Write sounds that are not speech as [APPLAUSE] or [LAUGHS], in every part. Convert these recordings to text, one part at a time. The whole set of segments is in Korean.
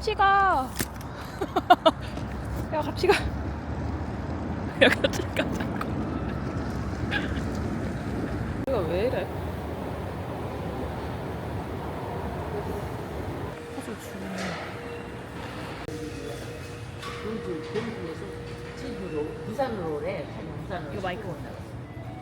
같이 가. [LAUGHS] 야 같이 가. [LAUGHS] 야 같이 가자고. 이거 왜 이래? 부산으로 오래. 부산으로. 이거 마이크 온다.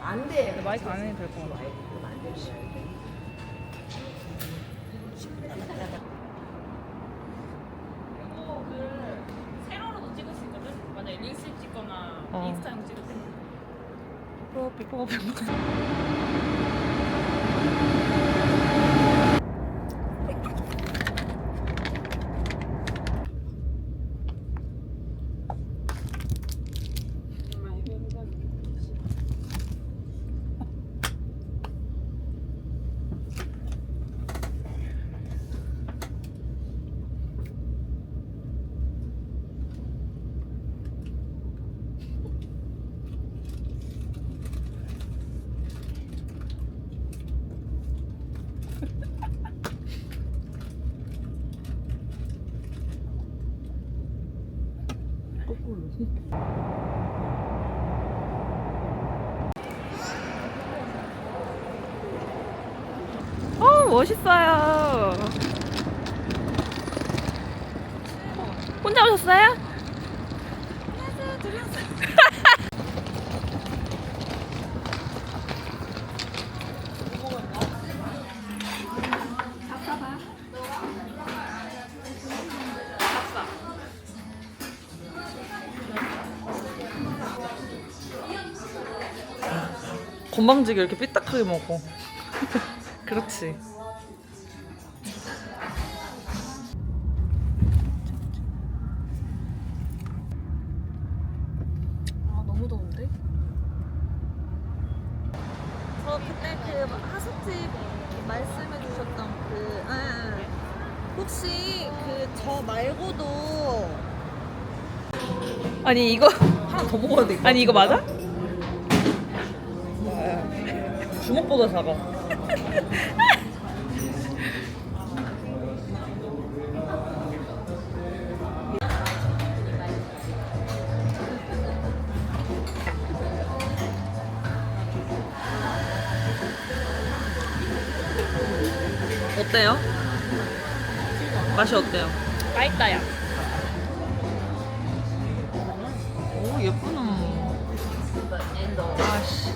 안 돼. 마이크 안 해도 될것 같아. 그럼 안 돼. 세로로도 찍을 수 있거든. 만약에 릴스 찍거나 어. 인스타용 찍을 때. 어, 비포가 배고파. 어, 멋있어요. 혼자 오셨어요? [LAUGHS] 건방지게 이렇게 삐딱하게 먹어. [LAUGHS] 그렇지. 더운데? 저 그때 그 하숙집 말씀해 주셨던 그 아, 혹시 그 저 말고도 아니 이거 하나 더 먹어야 돼. 아니 이거 맞아? 주먹보다 작아. [LAUGHS] 맛이 어때요? 맛있다 야. 오 예쁘나. 아씨.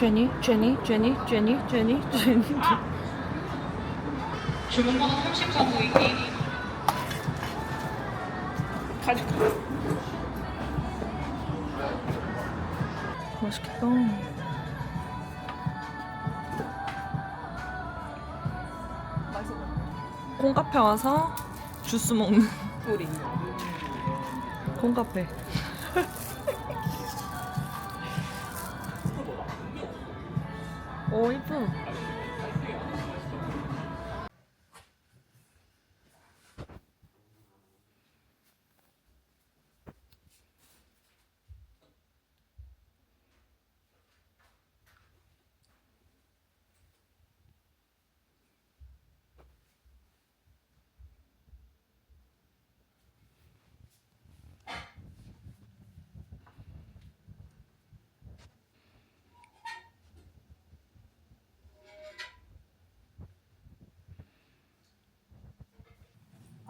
제니, 제니, 제니, 제니, 제니, 제니. 주문번호 34 보이기. 가지고. 맛있겠다. 콩카페 와서 주스 먹는 우리. 콩카페. 오 이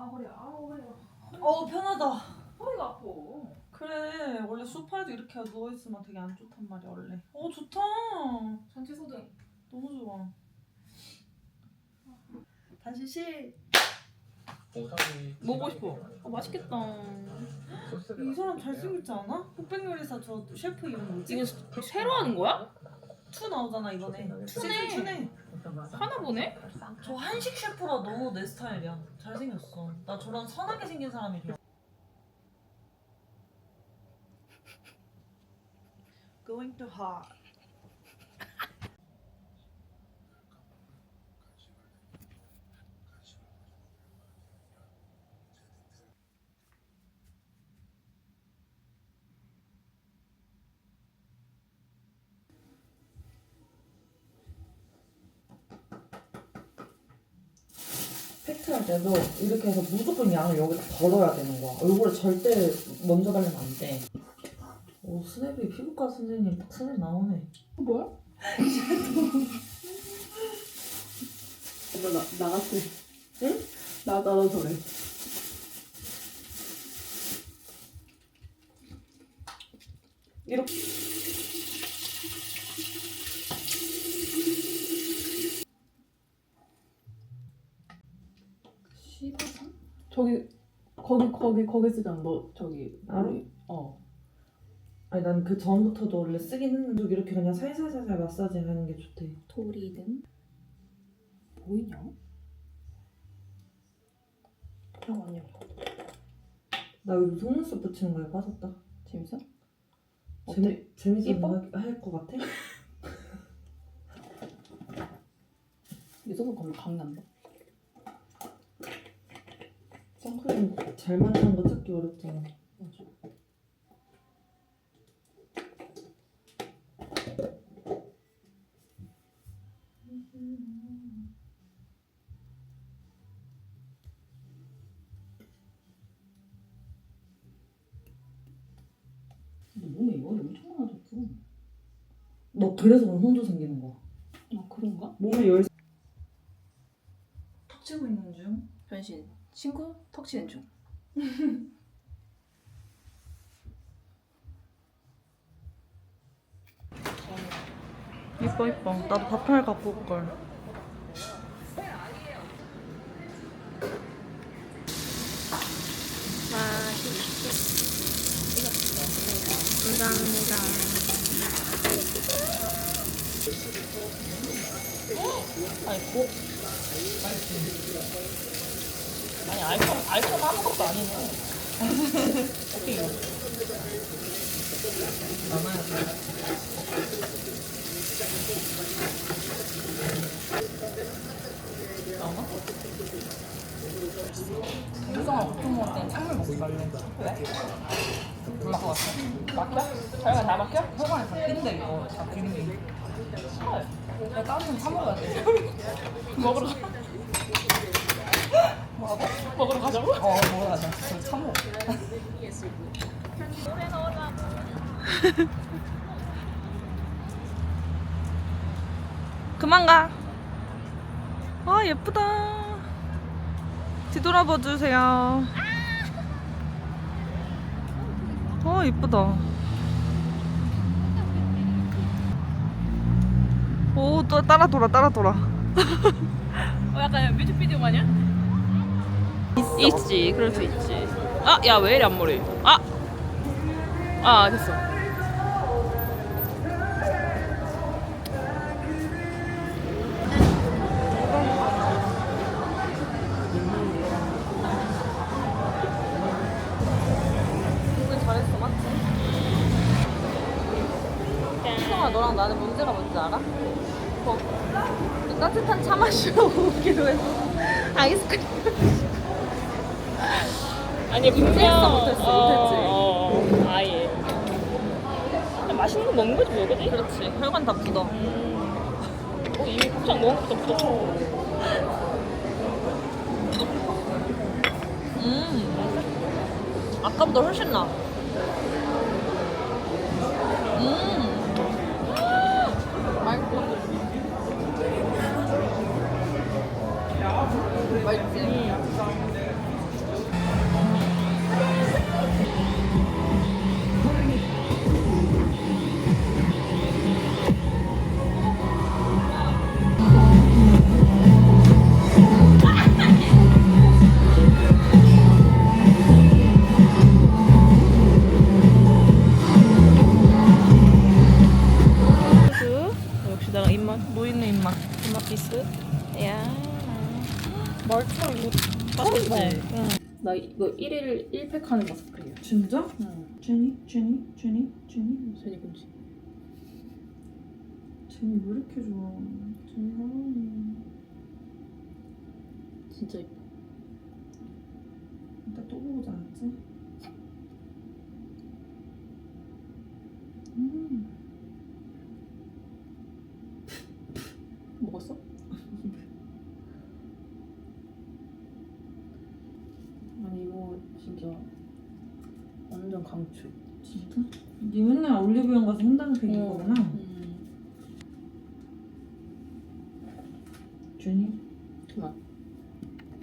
뻐. 어 편하다. 허리가 아파. 그래 원래 소파에도 이렇게 누워 있으면 되게 안 좋단 말이야 원래. 어 좋다. 전체 소등. 너무 좋아. 다시 시. 먹고 싶어. 어, 맛있겠다. 이 사람 잘생겼지 않아? 흑백 요리사 저 셰프 이름 뭐지? 이거 새로 하는 거야? 투 나오잖아 이번에. 투네. 2네. 하나 보네? 저 한식 셰프라 너무 내 스타일이야. 잘생겼어. 나 저런 선하게 생긴 사람이 좋아. going to hard. 팩트 할 때도 이렇게 해서 무조건 양을 여기다 덜어야 되는 거야. 얼굴에 절대 먼저 바르면 안 돼. 오, 스냅이 피부과 선생님 딱 스냅 나오네. 뭐야? [LAUGHS] 너 나, 나갔어. 응? 나, 나도 저래. 15분? 저기 거기 거기 거기 쓰잖아. 너 저기 알아? 어. 아니 난 그 전부터도 원래 쓰긴 했는데 이렇게 그냥 살살살살 마사지 하는 게 좋대. 도리등 보이냐? 형 아니야 나 요즘 속눈썹 붙이는 거에 빠졌다. 재밌어? 어때? 재미 재밌어 이뻐? 할것 같아? [LAUGHS] 이 속눈썹 감이 난다. 선크림 잘 맞는 거 찾기 어렵잖아. 맞아. 너 몸에 열이 엄청 많아졌어. 너 그래서 오늘 혼조 생기는 거야. 아 그런가? 몸에 열. 턱 치고 있는 중. 변신. 친구 턱 치는 중. 이뻐 이뻐. 나도 바탕을 갖고 올 걸. 감사합니다. 아니 고 아니 알콜 알콜 아무것도 아니네 어떻게 이거 나오나? 유성아 보통 먹을 때는 찬물 먹고? 물 막고 왔어? 막혀? 자기가 다 막혀? 혈관이 다 낀대 이거 다 기능이 헐. 야, 다른 사 먹어야 돼. [LAUGHS] 먹으러 가. 뭐하고? 먹으러 가자고? 어, 먹어. [LAUGHS] 그만 가. 아 예쁘다. 뒤돌아봐 주세요. 어 예쁘다. 오 또 따라 돌아 따라 돌아. [LAUGHS] 어, 약간 뮤직비디오 마냥? 있지 그럴 수 있지. 아야 왜 이래 앞머리? 아. 아 됐어. 이거 잘했어 맞지? 수성아 너랑 나는 문제가 뭔지 알아? 뭐, 따뜻한 차 마시러 [LAUGHS] 오기로 했어 아이스크림 아니 분명 못했어, 못했어, 못했지. 어, 아예. 그냥 맛있는 거 먹는 거지 뭐 그지? 그렇지 혈관 다 굳어 어, 이미 곱창 먹은 것도 없어. 음 아까보다 훨씬 나 이거 1일 1팩 하는 거 스프레이야. 진짜? 응. 주니 주니 주니 주니. 제니 군지. 제니 왜 이렇게 좋아? 제니 사랑해. 진짜 이뻐. 이따 또 보고 자았지? 먹었어? 아니 이거 진짜 완전 강추. 진짜? 니 맨날 올리브영 가서 혼다는 팩 어. 이거구나?